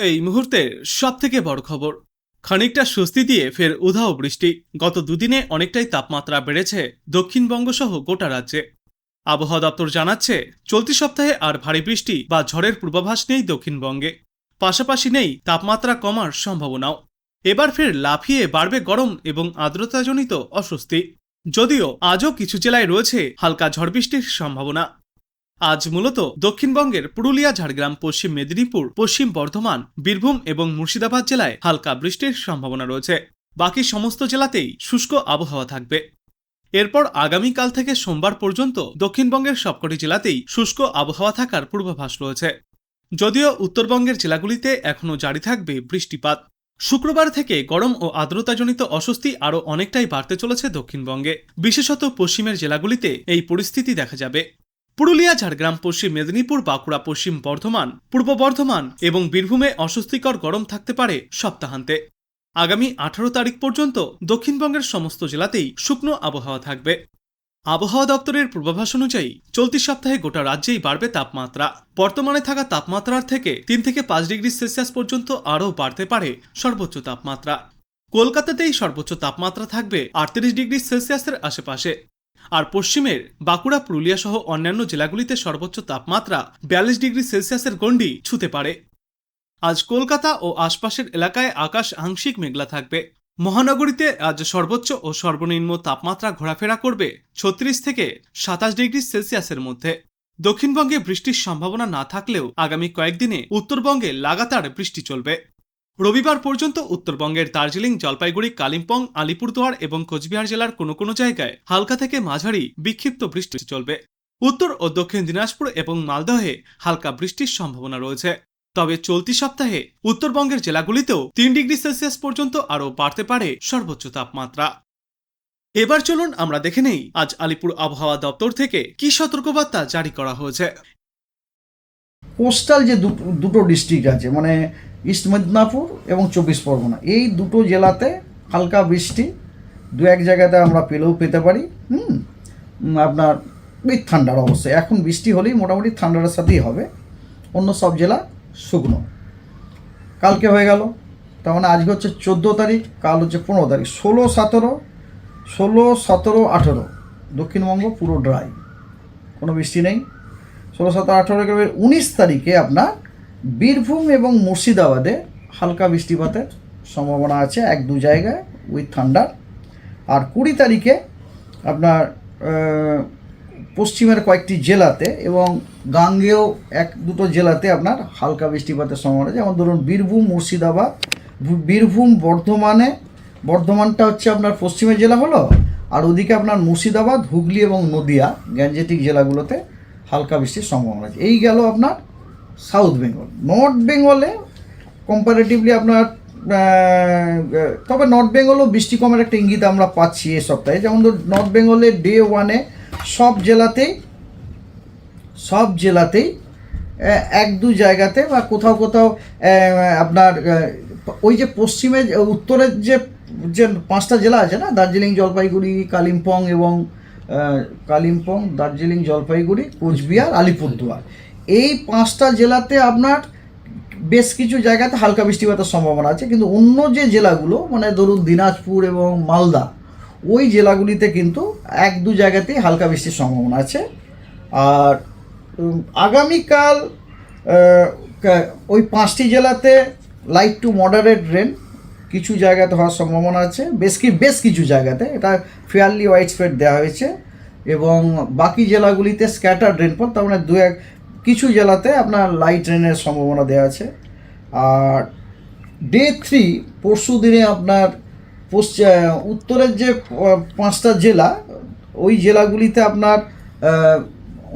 এই মুহূর্তের সব থেকে বড় খবর। খানিকটা স্বস্তি দিয়ে ফের উধাও বৃষ্টি। গত দুদিনে অনেকটাই তাপমাত্রা বেড়েছে দক্ষিণবঙ্গ সহ গোটা রাজ্যে। আবহাওয়া দপ্তর জানাচ্ছে, চলতি সপ্তাহে আর ভারী বৃষ্টি বা ঝড়ের পূর্বাভাস নেই দক্ষিণবঙ্গে। পাশাপাশি নেই তাপমাত্রা কমার সম্ভাবনাও। এবার ফের লাফিয়ে বাড়বে গরম এবং আর্দ্রতাজনিত অস্বস্তি। যদিও আজও কিছু জেলায় রয়েছে হালকা ঝড় বৃষ্টির সম্ভাবনা। আজ মূলত দক্ষিণবঙ্গের পুরুলিয়া, ঝাড়গ্রাম, পশ্চিম মেদিনীপুর, পশ্চিম বর্ধমান, বীরভূম এবং মুর্শিদাবাদ জেলায় হালকা বৃষ্টির সম্ভাবনা রয়েছে। বাকি সমস্ত জেলাতেই শুষ্ক আবহাওয়া থাকবে। এরপর আগামীকাল থেকে সোমবার পর্যন্ত দক্ষিণবঙ্গের সবকটি জেলাতেই শুষ্ক আবহাওয়া থাকার পূর্বাভাস রয়েছে। যদিও উত্তরবঙ্গের জেলাগুলিতে এখনও জারি থাকবে বৃষ্টিপাত। শুক্রবার থেকে গরম ও আর্দ্রতাজনিত অস্বস্তি আরও অনেকটাই বাড়তে চলেছে দক্ষিণবঙ্গে। বিশেষত পশ্চিমের জেলাগুলিতে এই পরিস্থিতি দেখা যাবে। পুরুলিয়া, ঝাড়গ্রাম, পশ্চিম মেদিনীপুর, বাঁকুড়া, পশ্চিম বর্ধমান, পূর্ব বর্ধমান এবং বীরভূমে অস্বস্তিকর গরম থাকতে পারে সপ্তাহান্তে। আগামী আঠারো তারিখ পর্যন্ত দক্ষিণবঙ্গের সমস্ত জেলাতেই শুকনো আবহাওয়া থাকবে। আবহাওয়া দপ্তরের পূর্বাভাস অনুযায়ী চলতি সপ্তাহে গোটা রাজ্যেই বাড়বে তাপমাত্রা। বর্তমানে থাকা তাপমাত্রার থেকে তিন থেকে পাঁচ ডিগ্রি সেলসিয়াস পর্যন্ত আরও বাড়তে পারে সর্বোচ্চ তাপমাত্রা। কলকাতাতেই সর্বোচ্চ তাপমাত্রা থাকবে আটত্রিশ ডিগ্রি সেলসিয়াসের আশেপাশে। আর পশ্চিমের বাঁকুড়া, পুরুলিয়া সহ অন্যান্য জেলাগুলিতে সর্বোচ্চ তাপমাত্রা বিয়াল্লিশ ডিগ্রি সেলসিয়াসের গণ্ডি ছুতে পারে। আজ কলকাতা ও আশপাশের এলাকায় আকাশ আংশিক মেঘলা থাকবে। মহানগরীতে আজ সর্বোচ্চ ও সর্বনিম্ন তাপমাত্রা ঘোরাফেরা করবে ছত্রিশ থেকে সাতাশ ডিগ্রি সেলসিয়াসের মধ্যে। দক্ষিণবঙ্গে বৃষ্টির সম্ভাবনা না থাকলেও আগামী কয়েকদিনে উত্তরবঙ্গে লাগাতার বৃষ্টি চলবে। রবিবার পর্যন্ত উত্তরবঙ্গের দার্জিলিং, জলপাইগুড়ি, কালিম্পং, আলিপুরদুয়ার এবং কোচবিহার জেলার কোনো কোনো জায়গায় হালকা থেকে মাঝারি বিক্ষিপ্ত বৃষ্টি চলবে। উত্তর ও দক্ষিণ দিনাজপুর এবং মালদহে হালকা বৃষ্টির সম্ভাবনা রয়েছে। তবে চলতি সপ্তাহে উত্তরবঙ্গের জেলাগুলিতেও তিন ডিগ্রি সেলসিয়াস পর্যন্ত আরও বাড়তে পারে সর্বোচ্চ তাপমাত্রা। এবার চলুন আমরা দেখে নেই আজ আলিপুর আবহাওয়া দপ্তর থেকে কি সতর্কবার্তা জারি করা হয়েছে। কোস্টাল যে দুটো ডিস্ট্রিক্ট আছে মানে ইস্ট মেদিনীপুর এবং চব্বিশ পরগনা। এই দুটো জেলাতে হালকা বৃষ্টি, দু এক জায়গাতে আমরা পেলেও পেতে পারি, হুম? আপনার উইথ ঠান্ডার অবশ্যই এখন বৃষ্টি হলেই মোটামুটি ঠান্ডার সাথেই হবে। অন্য সব জেলা শুকনো। কালকে হয়ে গেল। তার মানে আজকে হচ্ছে চোদ্দ তারিখ, কাল হচ্ছে পনেরো তারিখ। ষোলো, সতেরো ষোলো, সতেরো, আঠেরো। দক্ষিণবঙ্গ পুরো ড্রাই কোনো বৃষ্টি নেই। ষোলো, সতেরো, আঠেরো উনিশ তারিখে আপনার বীরভূম এবং মুর্শিদাবাদে হালকা বৃষ্টিপাতের সম্ভাবনা আছে এক দু জায়গায় উইথ ঠান্ডার আর কুড়ি তারিখে আপনার পশ্চিমের কয়েকটি জেলাতে এবং গাঙ্গেয় এক দুটো জেলাতে আপনার হালকা বৃষ্টিপাতের সম্ভাবনা আছে। যেমন ধরুন বীরভূম, মুর্শিদাবাদ। বীরভূম বর্ধমানে, বর্ধমানটা হচ্ছে আপনার পশ্চিমের জেলা হলো, আর ওদিকে আপনার মুর্শিদাবাদ, হুগলি এবং নদিয়া গ্যাঞ্জেটিক জেলাগুলোতে হালকা বৃষ্টির সম্ভাবনা আছে। এই গেল আপনার সাউথ বেঙ্গল। নর্থ বেঙ্গলে কম্পারেটিভলি আপনার তবে নর্থ বেঙ্গলও বৃষ্টি কমের একটা ইঙ্গিত আমরা পাচ্ছি এ সপ্তাহে। যেমন ধর নর্থ বেঙ্গলে ডে ওয়ানে সব জেলাতেই সব জেলাতেই এক দু জায়গাতে বা কোথাও কোথাও আপনার ওই যে পশ্চিমে উত্তরের যে যে পাঁচটা জেলা আছে না, দার্জিলিং, জলপাইগুড়ি, কালিম্পং এবং কালিম্পং, দার্জিলিং, জলপাইগুড়ি, কোচবিহার, আলিপুরদুয়ার। এই পাঁচটা জেলাতে আপনার বেশ কিছু জায়গাতে হালকা বৃষ্টিপাতের সম্ভাবনা আছে, কিন্তু অন্য যে জেলাগুলো মানে ধরুন দিনাজপুর এবং মালদা, ওই জেলাগুলিতে কিন্তু এক দু জায়গাতেই হালকা বৃষ্টির সম্ভাবনা আছে। আর আগামীকাল ওই পাঁচটি জেলাতে লাইট টু মডারেট রেন কিছু জায়গাতে হওয়ার সম্ভাবনা আছে। বেশ কি, বেশ কিছু জায়গাতে, এটা ফেয়ারলি হোয়াইট স্প্রেড দেওয়া হয়েছে। এবং বাকি জেলাগুলিতে স্ক্যাটার রেনফল তার মানে দু এক কিছু জেলাতে আপনার লাইট রেনের সম্ভাবনা দেওয়া আছে। আর ডে থ্রি পরশু দিনে আপনার পশ্চিম উত্তরের যে পাঁচটা জেলা, ওই জেলাগুলিতে আপনার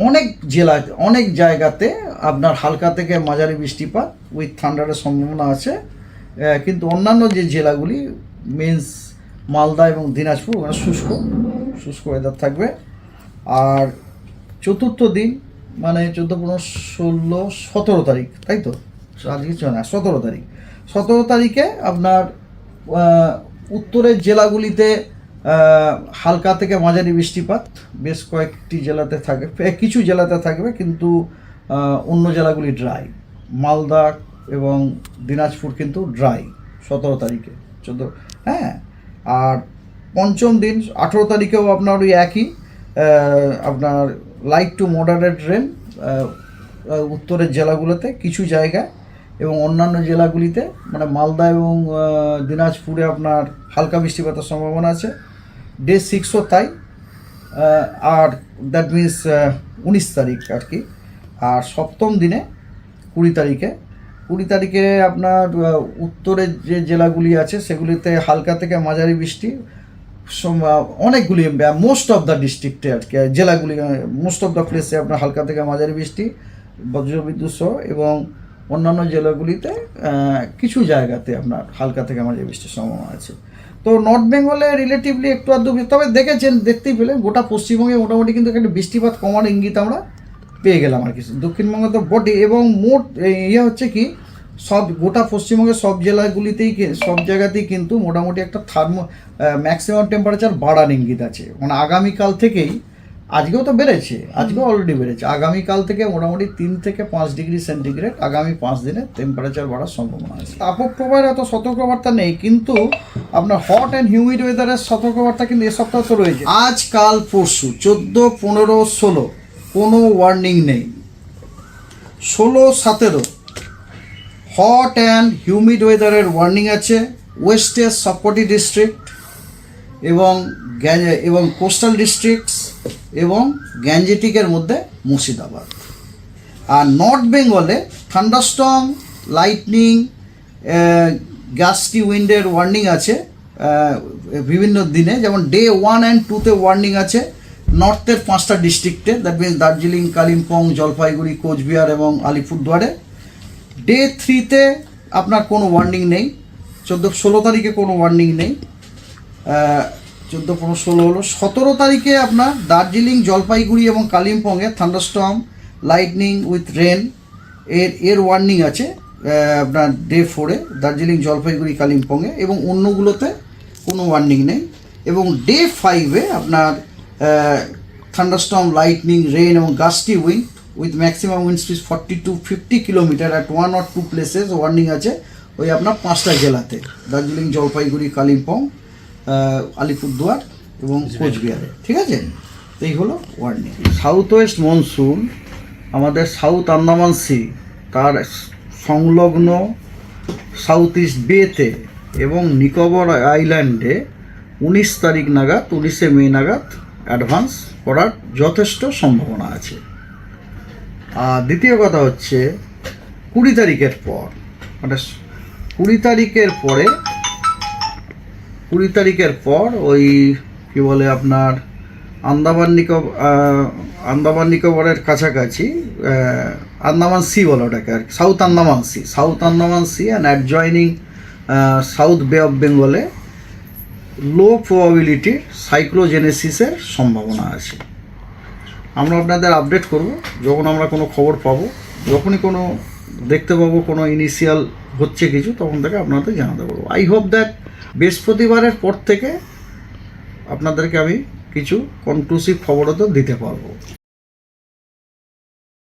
অনেক জেলা, অনেক জায়গাতে আপনার হালকা থেকে মাঝারি বৃষ্টিপাত উইথ থান্ডারের সম্ভাবনা আছে। কিন্তু অন্যান্য যে জেলাগুলি মিন্স মালদা এবং দিনাজপুর, ওখানে শুষ্ক শুষ্ক ওয়েদার থাকবে। আর চতুর্থ দিন মানে চোদ্দ পনেরো ষোলো, সতেরো তারিখ, তাই তো? আজকে না, সতেরো তারিখ। সতেরো তারিখে আপনার উত্তরের জেলাগুলিতে হালকা থেকে মাঝারি বৃষ্টিপাত, বেশ কয়েকটি জেলাতে থাকবে কিছু জেলাতে থাকবে কিন্তু অন্য জেলাগুলি ড্রাই মালদা এবং দিনাজপুর কিন্তু ড্রাই সতেরো তারিখে, চোদ্দ হ্যাঁ? আর পঞ্চম দিন, আঠেরো তারিখেও আপনার ওই একই আপনার লাইট টু মডারেট রেন উত্তরের জেলাগুলোতে কিছু জায়গায় এবং অন্যান্য জেলাগুলিতে মানে মালদা এবং দিনাজপুরে আপনার হালকা বৃষ্টিপাতের সম্ভাবনা আছে। ডে সিক্সও তাই আর দ্যাট মিন্স উনিশ তারিখ আর কি। আর সপ্তম দিনে কুড়ি তারিখে। কুড়ি তারিখে আপনার উত্তরের যে জেলাগুলি আছে সেগুলিতে হালকা থেকে মাঝারি বৃষ্টি অনেকগুলি মোস্ট অফ দ্য ডিস্ট্রিক্টে আর কি জেলাগুলি মোস্ট অফ দ্য প্লেসে আপনার হালকা থেকে মাঝারি বৃষ্টি, বজ্রবিদ্যুৎ সহ, এবং অন্যান্য জেলাগুলিতে কিছু জায়গাতে আপনার হালকা থেকে মাঝারি বৃষ্টির সম্ভাবনা আছে। তো নর্থ বেঙ্গলে রিলেটিভলি একটু আধটু তবে দেখেছেন, দেখতেই পেলেন, গোটা পশ্চিমবঙ্গে মোটামুটি কিন্তু একটা বৃষ্টিপাত কমার ইঙ্গিত আমরা পেয়ে গেলাম আর কি। দক্ষিণবঙ্গে তো বটে, এবং মোট ইয়ে হচ্ছে কি সব গোটা পশ্চিমবঙ্গের সব জেলাগুলিতেই সব জায়গাতেই কিন্তু মোটামুটি একটা থার্মো ম্যাক্সিমাম টেম্পারেচার বাড়ার ইঙ্গিত আছে। মানে আগামীকাল থেকেই আজকেও তো বেড়েছে আজকেও অলরেডি বেড়েছে। আগামীকাল থেকে মোটামুটি তিন থেকে পাঁচ ডিগ্রি সেন্টিগ্রেড আগামী পাঁচ দিনে টেম্পারেচার বাড়ার সম্ভাবনা আছে। তাপপ্রবাহের এত সতর্কবার্তা নেই কিন্তু আপনার হট অ্যান্ড হিউমিড ওয়েদারের সতর্কবার্তা কিন্তু এ সপ্তাহ তো রয়েছে। আজ কাল পরশু চোদ্দ পনেরো ষোলো কোনো ওয়ার্নিং নেই। ষোলো সতেরো হট অ্যান্ড হিউমিড ওয়েদারের ওয়ার্নিং আছে। ওয়েস্টের সবকটি ডিস্ট্রিক্ট এবং এবং কোস্টাল ডিস্ট্রিক্টস এবং গ্যাঞ্জেটিকের মধ্যে মুর্শিদাবাদ। আর নর্থ বেঙ্গলে থান্ডারস্টর্ম লাইটনিং গ্যাস্টি উইন্ডের ওয়ার্নিং আছে বিভিন্ন দিনে। যেমন ডে ওয়ান অ্যান্ড টুতে ওয়ার্নিং আছে। নর্থের পাঁচটা ডিস্ট্রিক্টে দ্যাট মিনস দার্জিলিং কালিম্পং জলপাইগুড়ি কোচবিহার এবং আলিপুরদুয়ারে ডে থ্রিতে আপনার কোনো ওয়ার্নিং নেই। চোদ্দ ষোলো তারিখে কোনো ওয়ার্নিং নেই। চোদ্দ, পনেরো, ষোলো হলো। সতেরো তারিখে আপনার দার্জিলিং, জলপাইগুড়ি এবং কালিম্পংয়ে থান্ডারস্টর্ম লাইটনিং উইথ রেন এর এর ওয়ার্নিং আছে আপনার ডে ফোরে দার্জিলিং, জলপাইগুড়ি, কালিম্পংয়ে এবং অন্যগুলোতে কোনো ওয়ার্নিং নেই। এবং ডে ফাইভে আপনার থান্ডারস্টর্ম লাইটনিং রেন এবং gusty wind with maximum wind speed forty to fifty kilometre at one or two places warning আছে ওই আপনার পাঁচটা জেলাতে। দার্জিলিং জলপাইগুড়ি কালিম্পং আলিপুরদুয়ার এবং কোচবিহারে। ঠিক আছে? তো এই হলো ওয়ার্নিং সাউথ ওয়েস্ট মনসুন আমাদের সাউথ আন্দামান সি তার সংলগ্ন সাউথ ইস্ট বেতে এবং নিকোবর আইল্যান্ডে উনিশ তারিখ নাগাদ উনিশে মে নাগাদ অ্যাডভান্স করার যথেষ্ট সম্ভাবনা আছে। আর দ্বিতীয় কথা হচ্ছে কুড়ি তারিখের পর মানে কুড়ি তারিখের পরে, কুড়ি তারিখের পর ওই কি বলে আপনার আন্দামান নিকোবর আন্দামান নিকোবরের কাছাকাছি আন্দামান সি বলে ওটাকে আর south Andaman sea, south Andaman sea and adjoining south bay of বেঙ্গলে লো প্রবাবিলিটির সাইক্লোজেনেসিসের সম্ভাবনা আছে। আমরা আপনাদের আপডেট করব, যখন আমরা কোনো খবর পাবো, যখনই কোনো দেখতে পাবো কোনো ইনিশিয়াল হচ্ছে কিছু, তখন থেকে আপনাদের জানাতে পারব আই হোপ দ্যাট বৃহস্পতিবারের পর থেকে আপনাদেরকে আমি কিছু কনক্লুসিভ খবরও তো দিতে পারব।